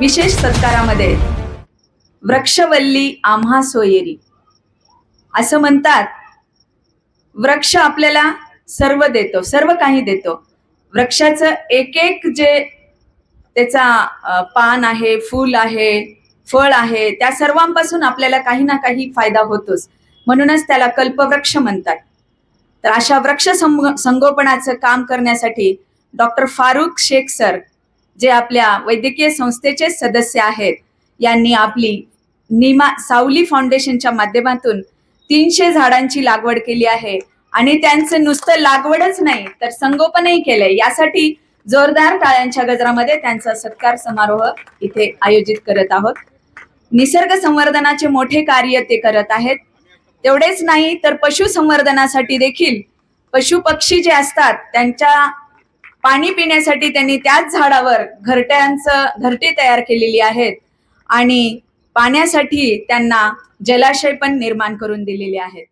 विशेष सत्कारामध्ये. वृक्षवल्ली आम्हा सोयेरी. असं म्हणतात वृक्ष आपल्याला सर्व देतो सर्व काही देतो. वृक्षाचं एक एक जे त्याचा पान आहे फूल आहे फळ आहे त्या सर्वांपासून आपल्याला काही ना काही फायदा होतोच. म्हणूनच त्याला कल्पवृक्ष म्हणतात. तर अशा वृक्ष संगोपनाचं काम करण्यासाठी डॉक्टर फारुख शेख सर जे आपल्या वैद्यकीय संस्थेचे सदस्य आहेत यांनी आपली निमा सावली फाउंडेशनच्या माध्यमातून तीनशे झाडांची लागवड केली आहे. आणि त्यांचं नुसतं लागवडच नाही तर संगोपनही केलंय. यासाठी जोरदार टाळ्यांच्या गजरामध्ये त्यांचा सत्कार समारोह इथे आयोजित करत आहोत. निसर्ग संवर्धनाचे मोठे कार्य ते करत आहेत. तेवढेच नाही तर पशु संवर्धनासाठी देखील पशु पक्षी जे असतात त्यांच्या पाणी पिण्यासाठी त्यांनी त्याच झाडावर घरट्यांचं घरटी तयार केलेली आहेत. आणि पाण्यासाठी त्यांना जलाशय पण निर्माण करून दिलेले आहेत.